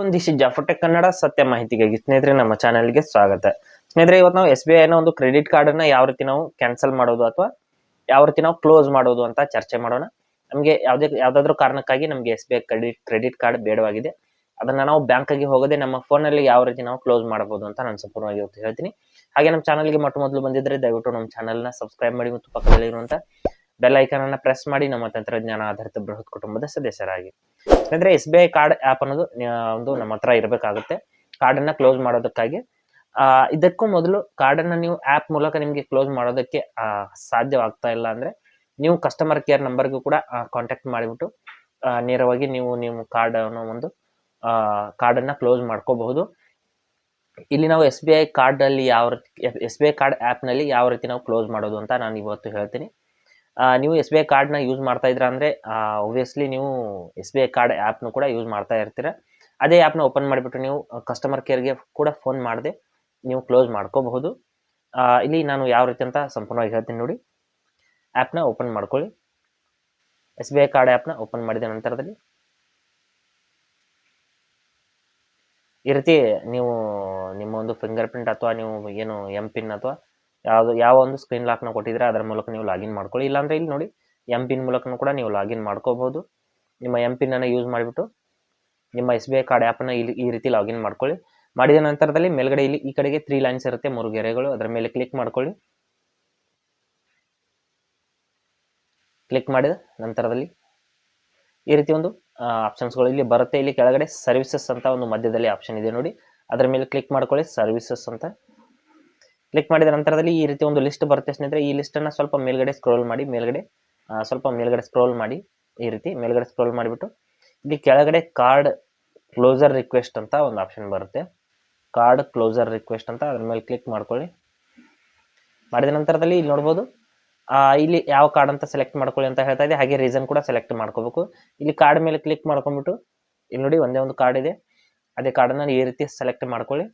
ಒಂದಿಷ್ಟು ಜಾಫೋಟೆಕ್ ಕನ್ನಡ ಸತ್ಯ ಮಾಹಿತಿಗಾಗಿ ಸ್ನೇಹಿತರೆ ನಮ್ಮ ಚಾನೆಲ್ಗೆ ಸ್ವಾಗತ. ಸ್ನೇಹಿತರೆ, ಇವತ್ತು ನಾವು ಎಸ್ ಬಿ ಐನ ಒಂದು ಕ್ರೆಡಿಟ್ ಕಾರ್ಡ್ ಅನ್ನ ಯಾವ ರೀತಿ ನಾವು ಕ್ಯಾನ್ಸಲ್ ಮಾಡೋದು ಅಥವಾ ಯಾವ ರೀತಿ ನಾವು ಕ್ಲೋಸ್ ಮಾಡೋದು ಅಂತ ಚರ್ಚೆ ಮಾಡೋಣ. ನಮಗೆ ಯಾವುದೇ ಯಾವ್ದಾದ್ರು ಕಾರಣಕ್ಕಾಗಿ ನಮಗೆ S B I credit credit card ಬೇಡವಾಗಿದೆ. ಅದನ್ನ ನಾವು ಬ್ಯಾಂಕಿಗೆ ಹೋಗದೆ ನಮ್ಮ ಫೋನಲ್ಲಿ ಯಾವ ರೀತಿ ನಾವು ಕ್ಲೋಸ್ ಮಾಡಬಹುದು ಅಂತ ನಾನು ಸಂಪೂರ್ಣವಾಗಿ ಇವತ್ತು ಹೇಳ್ತೀನಿ. ಹಾಗೆ ನಮ್ಮ ಚಾನಲ್ಗೆ ಮೊಟ್ಟ ಮೊದಲು ಬಂದಿದ್ರೆ ದಯವಿಟ್ಟು ನಮ್ಮ ಚಾನಲ್ನ ಸಬ್ಸ್ಕ್ರೈಬ್ ಮಾಡಿ ಮತ್ತು ಪಕ್ಕದಲ್ಲಿರುವಂಥ ಬೆಲ್ ಐಕಾನ್ ಅನ್ನ ಪ್ರೆಸ್ ಮಾಡಿ ನಮ್ಮ ತಂತ್ರಜ್ಞಾನ ಆಧಾರಿತ ಬೃಹತ್ ಕುಟುಂಬದ ಸದಸ್ಯರಾಗಿ. ಅಂದ್ರೆ S B I card app ಅನ್ನೋದು ಒಂದು ನಮ್ಮ ಹತ್ರ ಇರಬೇಕಾಗುತ್ತೆ. ಕಾರ್ಡ್ ಅನ್ನ ಕ್ಲೋಸ್ ಮಾಡೋದಕ್ಕಾಗಿ. ಆ, ಇದಕ್ಕೂ ಮೊದಲು ಕಾರ್ಡ್ ಅನ್ನ ನೀವು ಆಪ್ ಮೂಲಕ ನಿಮಗೆ ಕ್ಲೋಸ್ ಮಾಡೋದಕ್ಕೆ ಆ, ಸಾಧ್ಯವಾಗ್ತಾ ಇಲ್ಲ ಅಂದ್ರೆ ನೀವು ಕಸ್ಟಮರ್ ಕೇರ್ ನಂಬರ್ಗೂ ಕೂಡ ಕಾಂಟ್ಯಾಕ್ಟ್ ಮಾಡಿಬಿಟ್ಟು ಆ, ನೇರವಾಗಿ ನೀವು ನೀವು ಕಾರ್ಡ್ ಅನ್ನೋ ಒಂದು ಕಾರ್ಡ್ ಅನ್ನ ಕ್ಲೋಸ್ ಮಾಡ್ಕೋಬಹುದು. ಇಲ್ಲಿ ನಾವು ಎಸ್ ಬಿ ಐ ಕಾರ್ಡ್ ಅಲ್ಲಿ ಯಾವ ರೀತಿ ಎಸ್ ಬಿ ಐ ಕಾರ್ಡ್ ಆಪ್ನಲ್ಲಿ ಯಾವ ರೀತಿ ನಾವು ಕ್ಲೋಸ್ ಮಾಡೋದು ಅಂತ ನಾನು ಇವತ್ತು ಹೇಳ್ತೀನಿ. ಆ, ನೀವು ಎಸ್ ಬಿ ಐ ಕಾರ್ಡ್ನ ಯೂಸ್ ಮಾಡ್ತಾ ಇದ್ರ ಅಂದರೆ ಒಬ್ವಿಯಸ್ಲಿ ನೀವು ಎಸ್ ಬಿ ಐ ಕಾರ್ಡ್ ಆ್ಯಪ್ನು ಕೂಡ ಯೂಸ್ ಮಾಡ್ತಾ ಇರ್ತೀರ. ಅದೇ ಆ್ಯಪ್ನ ಓಪನ್ ಮಾಡಿಬಿಟ್ಟು ನೀವು ಕಸ್ಟಮರ್ ಕೇರ್ಗೆ ಕೂಡ ಫೋನ್ ಮಾಡದೆ, ನೀವು ಕ್ಲೋಸ್ ಮಾಡ್ಕೋಬಹುದು. ಇಲ್ಲಿ ನಾನು ಯಾವ ರೀತಿ ಅಂತ ಸಂಪೂರ್ಣವಾಗಿ ಹೇಳ್ತೀನಿ ನೋಡಿ. ಆ್ಯಪ್ನ ಓಪನ್ ಮಾಡ್ಕೊಳ್ಳಿ. ಎಸ್ ಬಿ ಐ ಕಾರ್ಡ್ ಆ್ಯಪ್ನ ಓಪನ್ ಮಾಡಿದ ನಂತರದಲ್ಲಿ ಈ ರೀತಿ ನೀವು ನಿಮ್ಮ ಒಂದು ಫಿಂಗರ್ ಪ್ರಿಂಟ್ ಅಥವಾ ನೀವು ಏನು ಎಂ ಪಿನ್ ಅಥವಾ ಯಾವುದು, ಯಾವ ಒಂದು ಸ್ಕ್ರೀನ್ ಲಾಕ್ನ ಕೊಟ್ಟಿದ್ರೆ ಅದರ ಮೂಲಕ ನೀವು ಲಾಗಿನ್ ಮಾಡ್ಕೊಳ್ಳಿ. ಇಲ್ಲಾಂದ್ರೆ ಇಲ್ಲಿ ನೋಡಿ ಎಂ ಪಿನ್ ಮೂಲಕನೂ ಕೂಡ ನೀವು ಲಾಗಿನ್ ಮಾಡ್ಕೋಬಹುದು ನಿಮ್ಮ ಎಂ ಪಿನ್ನನ್ನು ಯೂಸ್ ಮಾಡಿಬಿಟ್ಟು ನಿಮ್ಮ ಎಸ್ ಬಿ ಐ ಕಾರ್ಡ್ ಆ್ಯಪನ್ನು ಇಲ್ಲಿ ಈ ರೀತಿ ಲಾಗಿನ್ ಮಾಡ್ಕೊಳ್ಳಿ. ಮಾಡಿದ ನಂತರದಲ್ಲಿ ಮೇಲ್ಗಡೆ ಇಲ್ಲಿ ಈ ಕಡೆಗೆ ತ್ರೀ ಲೈನ್ಸ್ ಇರುತ್ತೆ, ಮೂರು ಗೆರೆಗಳು. ಅದರ ಮೇಲೆ ಕ್ಲಿಕ್ ಮಾಡ್ಕೊಳ್ಳಿ. ಕ್ಲಿಕ್ ಮಾಡಿದ ನಂತರದಲ್ಲಿ ಈ ರೀತಿ ಒಂದು ಆಪ್ಷನ್ಸ್ಗಳು ಇಲ್ಲಿ ಬರುತ್ತೆ. ಇಲ್ಲಿ ಕೆಳಗಡೆ ಸರ್ವಿಸಸ್ ಅಂತ ಒಂದು ಮಧ್ಯದಲ್ಲಿ ಆಪ್ಷನ್ ಇದೆ ನೋಡಿ. ಅದರ ಮೇಲೆ ಕ್ಲಿಕ್ ಮಾಡ್ಕೊಳ್ಳಿ ಸರ್ವಿಸಸ್ ಅಂತ. ಕ್ಲಿಕ್ ಮಾಡಿದ ನಂತರದಲ್ಲಿ ಈ ರೀತಿ ಒಂದು ಲಿಸ್ಟ್ ಬರುತ್ತೆ ಸ್ನೇಹಿತರೆ. ಈ ಲಿಸ್ಟನ್ನು ಸ್ವಲ್ಪ ಮೇಲ್ಗಡೆ ಸ್ಕ್ರೋಲ್ ಮಾಡಿ, ಮೇಲ್ಗಡೆ ಸ್ವಲ್ಪ ಮೇಲ್ಗಡೆ ಸ್ಕ್ರೋಲ್ ಮಾಡಿ, ಈ ರೀತಿ ಮೇಲ್ಗಡೆ ಸ್ಕ್ರೋಲ್ ಮಾಡಿಬಿಟ್ಟು, ಇಲ್ಲಿ ಕೆಳಗಡೆ ಕಾರ್ಡ್ ಕ್ಲೋಸರ್ ರಿಕ್ವೆಸ್ಟ್ ಅಂತ ಒಂದು ಆಪ್ಷನ್ ಬರುತ್ತೆ. ಕಾರ್ಡ್ ಕ್ಲೋಸರ್ ರಿಕ್ವೆಸ್ಟ್ ಅಂತ ಅದ್ರ ಮೇಲೆ ಕ್ಲಿಕ್ ಮಾಡ್ಕೊಳ್ಳಿ. ಮಾಡಿದ ನಂತರದಲ್ಲಿ ಇಲ್ಲಿ ನೋಡ್ಬೋದು ಇಲ್ಲಿ ಯಾವ ಕಾರ್ಡ್ ಅಂತ ಸೆಲೆಕ್ಟ್ ಮಾಡ್ಕೊಳ್ಳಿ ಅಂತ ಹೇಳ್ತಾ ಇದೆ. ಹಾಗೆ ರೀಸನ್ ಕೂಡ ಸೆಲೆಕ್ಟ್ ಮಾಡ್ಕೋಬೇಕು. ಇಲ್ಲಿ ಕಾರ್ಡ್ ಮೇಲೆ ಕ್ಲಿಕ್ ಮಾಡ್ಕೊಂಡ್ಬಿಟ್ಟು, ಇಲ್ಲಿ ನೋಡಿ ಒಂದೇ ಒಂದು ಕಾರ್ಡ್ ಇದೆ. ಅದೇ ಕಾರ್ಡನ್ನು ಈ ರೀತಿ ಸೆಲೆಕ್ಟ್ ಮಾಡ್ಕೊಳ್ಳಿ.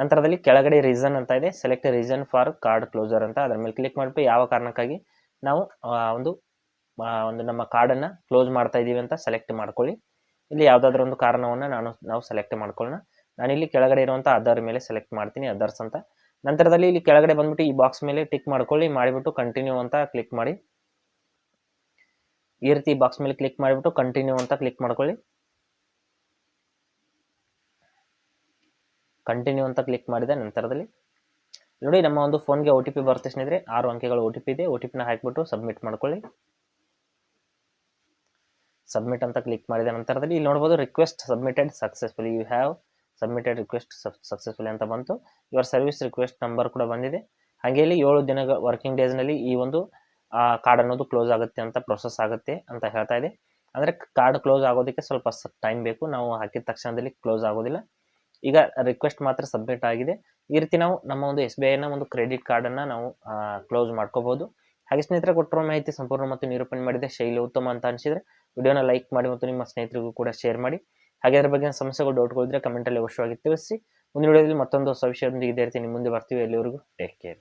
ನಂತರದಲ್ಲಿ ಕೆಳಗಡೆ ರೀಸನ್ ಅಂತ ಇದೆ. Select reason for card closure ಅಂತ. ಅದರ ಮೇಲೆ ಕ್ಲಿಕ್ ಮಾಡಿಬಿಟ್ಟು ಯಾವ ಕಾರಣಕ್ಕಾಗಿ ನಾವು ಒಂದು ಒಂದು ನಮ್ಮ ಕಾರ್ಡನ್ನ ಕ್ಲೋಸ್ ಮಾಡ್ತಾ ಇದ್ದೀವಿ ಅಂತ ಸೆಲೆಕ್ಟ್ ಮಾಡ್ಕೊಳ್ಳಿ. ಇಲ್ಲಿ ಯಾವುದಾದ್ರೂ ಒಂದು ಕಾರಣವನ್ನು ನಾನು, ನಾವು ಸೆಲೆಕ್ಟ್ ಮಾಡ್ಕೊಳ್ಳೋಣ. ಇಲ್ಲಿ ಕೆಳಗಡೆ ಇರುವಂಥ ಅದರ್ ಮೇಲೆ ಸೆಲೆಕ್ಟ್ ಮಾಡ್ತೀನಿ ಅದರ್ಸ್ ಅಂತ. ನಂತರದಲ್ಲಿ ಇಲ್ಲಿ ಕೆಳಗಡೆ ಬಂದ್ಬಿಟ್ಟು ಈ ಬಾಕ್ಸ್ ಮೇಲೆ ಟಿಕ್ ಮಾಡ್ಕೊಳ್ಳಿ. ಮಾಡಿಬಿಟ್ಟು ಕಂಟಿನ್ಯೂ ಅಂತ ಕ್ಲಿಕ್ ಮಾಡಿ. ಈ ರೀತಿ ಬಾಕ್ಸ್ ಮೇಲೆ ಕ್ಲಿಕ್ ಮಾಡಿಬಿಟ್ಟು ಕಂಟಿನ್ಯೂ ಅಂತ ಕ್ಲಿಕ್ ಮಾಡ್ಕೊಳ್ಳಿ. ಕಂಟಿನ್ಯೂ ಅಂತ ಕ್ಲಿಕ್ ಮಾಡಿದ ನಂತರದಲ್ಲಿ. ನೋಡಿ, ನಮ್ಮ ಒಂದು ಫೋನ್ಗೆ ಒ ಟಿ ಪಿ ಬರುತ್ತೆ ಸ್ನೇಹಿತರೆ ಆರು ಅಂಕೆಗಳ ಒ ಟಿ ಪಿ ಇದೆ. ಒ ಟಿ ಪಿನ ಹಾಕಿಬಿಟ್ಟು ಸಬ್ಮಿಟ್ ಮಾಡ್ಕೊಳ್ಳಿ. ಸಬ್ಮಿಟ್ ಅಂತ ಕ್ಲಿಕ್ ಮಾಡಿದ ನಂತರದಲ್ಲಿ ಇಲ್ಲಿ ನೋಡ್ಬೋದು request submitted successfully you have submitted request successfully ಅಂತ ಬಂತು. ಯುವರ್ ಸರ್ವಿಸ್ ರಿಕ್ವೆಸ್ಟ್ ನಂಬರ್ ಕೂಡ ಬಂದಿದೆ. ಹಾಗೆ ಇಲ್ಲಿ ಏಳು ದಿನ ವರ್ಕಿಂಗ್ ಡೇಸ್ನಲ್ಲಿ ಈ ಒಂದು ಕಾರ್ಡ್ ಅನ್ನೋದು ಕ್ಲೋಸ್ ಆಗುತ್ತೆ ಅಂತ ಪ್ರೊಸೆಸ್ ಆಗುತ್ತೆ ಅಂತ ಹೇಳ್ತಾ ಇದೆ. ಅಂದರೆ ಕಾರ್ಡ್ ಕ್ಲೋಸ್ ಆಗೋದಕ್ಕೆ ಸ್ವಲ್ಪ ಟೈಮ್ ಬೇಕು. ನಾವು ಹಾಕಿದ ತಕ್ಷಣದಲ್ಲಿ ಕ್ಲೋಸ್ ಆಗೋದಿಲ್ಲ. ಈಗ ರಿಕ್ವೆಸ್ಟ್ ಮಾತ್ರ ಸಬ್ಮಿಟ್ ಆಗಿದೆ. ಈ ರೀತಿ ನಾವು ನಮ್ಮ ಒಂದು ಎಸ್ ಬಿ ಐನ ಒಂದು ಕ್ರೆಡಿಟ್ ಕಾರ್ಡನ್ನು ನಾವು ಕ್ಲೋಸ್ ಮಾಡ್ಕೋಬಹುದು. ಹಾಗೆ ಸ್ನೇಹಿತರ, ಕೊಟ್ಟಿರೋ ಮಾಹಿತಿ ಸಂಪೂರ್ಣ ಮತ್ತು ನಿರೂಪಣೆ ಮಾಡಿದೆ ಶೈಲಿ ಉತ್ತಮ ಅಂತ ಅನಿಸಿದ್ರೆ ವಿಡಿಯೋನ ಲೈಕ್ ಮಾಡಿ ಮತ್ತು ನಿಮ್ಮ ಸ್ನೇಹಿತರಿಗೂ ಕೂಡ ಶೇರ್ ಮಾಡಿ. ಹಾಗೆ ಅದ್ರ ಬಗ್ಗೆ ಸಮಸ್ಯೆಗಳು ಡೌಟ್ಗಳಿದ್ರೆ ಕಮೆಂಟಲ್ಲಿ ಅವಶ್ಯವಾಗಿ ತಿಳಿಸಿ. ಮುಂದಿನ ವಿಡಿಯೋದಲ್ಲಿ ಮತ್ತೊಂದು ಹೊಸ ವಿಷಯದೊಂದಿಗೆ ಇದೇ ರೀತಿ ನಿಮ್ಮ ಮುಂದೆ ಬರ್ತೀವಿ. ಎಲ್ಲಿವರೆಗೂ ಟೇಕ್ ಕೇರ್